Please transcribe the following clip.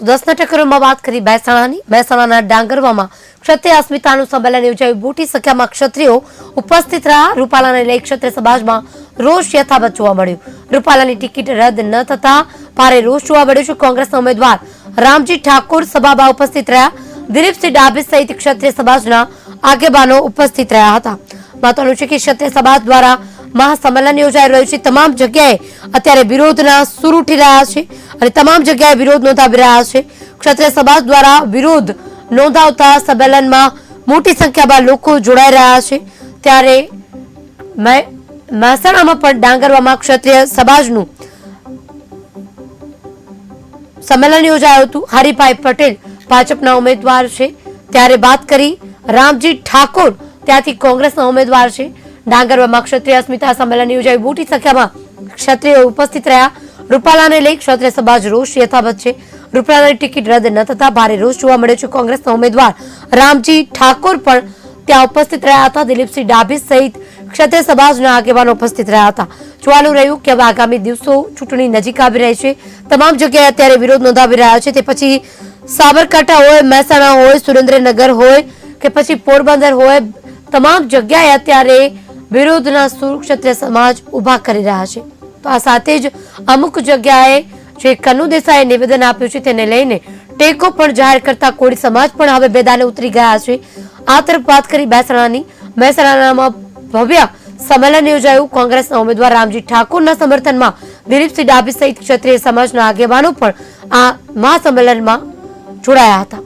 તો દસના ટક્કરોમાં વાત કરી મહેસાણાની. મહેસાણાના ડાંગરવામાં ક્ષત્રિય અસ્મિતાનું સંમેલન યોજાયું. મોટી સંખ્યામાં ક્ષત્રિયો ઉપસ્થિત રહ્યા. રૂપાલાને લઈ ક્ષત્રિય સમાજમાં રોષ યથાવત જોવા મળ્યું. રૂપાલાની ટિકિટ રદ ન થતા ભારે રોષ જોવા મળ્યો છે. કોંગ્રેસના ઉમેદવાર રામજી ઠાકોર સભામાં ઉપસ્થિત રહ્યા. દિલીપસિંહ ડાભી સહિત ક્ષત્રિય સમાજના આગેવાનો ઉપસ્થિત રહ્યા હતા. મહત્વનું છે કે ક્ષત્રિય સમાજ દ્વારા મહાસંમેલન યોજાઈ રહ્યું છે. તમામ જગ્યાએ અત્યારે વિરોધના સુર ઉઠી રહ્યા છે અને તમામ જગ્યાએ વિરોધ નોંધાવી રહ્યા છે. ક્ષત્રિય સમાજ દ્વારા વિરોધ નોંધાવતા સંમેલનમાં મોટી સંખ્યામાં લોકો જોડાઈ રહ્યા છે. ત્યારે મહે- મહેસાણામાં પણ ડાંગરવામાં ક્ષત્રિય સમાજનું સંમેલન યોજાયું હતું. હરિભાઈ પટેલ ભાજપના ઉમેદવાર છે. ત્યારે વાત કરી રામજી ઠાકોર, ત્યાંથી કોંગ્રેસના ઉમેદવાર છે. ડાંગરમાં ક્ષત્રિય અસ્મિતા સંમેલન યોજાયું મોટી સંખ્યામાં ક્ષત્રિયો ઉપસ્થિત રહ્યા. રૂપાલાને લઈ ક્ષત્રિય સમાજ રોષ યથાવત છે. રૂપાલાની ટિકિટ રદ ન થતા ભારે રોષ જોવા મળ્યો છે. કોંગ્રેસના ઉમેદવાર રામજી ઠાકોર પણ ત્યાં ઉપસ્થિત રહ્યા હતા. દિલીપસિંહ ડાભી સહિત ક્ષત્રિય સમાજના આગેવાનો ઉપસ્થિત રહ્યા હતા. જોવાનું રહ્યું કે આગામી દિવસો ચૂંટણી નજીક આવી રહી છે. તમામ જગ્યાએ અત્યારે વિરોધ નોંધાવી રહ્યા છે. તે પછી સાબરકાંઠા હોય, મહેસાણા હોય, સુરેન્દ્રનગર હોય કે પછી પોરબંદર હોય, તમામ જગ્યાએ અત્યારે વિરોધના સુર ક્ષત્રિય સમાજ ઊભા કરી રહ્યા છે. તો આ સાથે જ અમુક જગ્યાએ જે કનુ દેસાઈએ નિવેદન આપ્યું છે તેને લઈને ટેકો પણ જાહેર કરતા કોળી સમાજ પણ હવે બેદાને ઉતરી ગયા છે. આ તરફ વાત કરી મહેસાણાની. મહેસાણામાં ભવ્ય સંમેલન યોજાયું. કોંગ્રેસના ઉમેદવાર રામજી ઠાકોરના સમર્થનમાં દિલીપસિંહ ડાભી સહિત ક્ષત્રિય સમાજના આગેવાનો પણ આ મહાસંમેલનમાં જોડાયા હતા.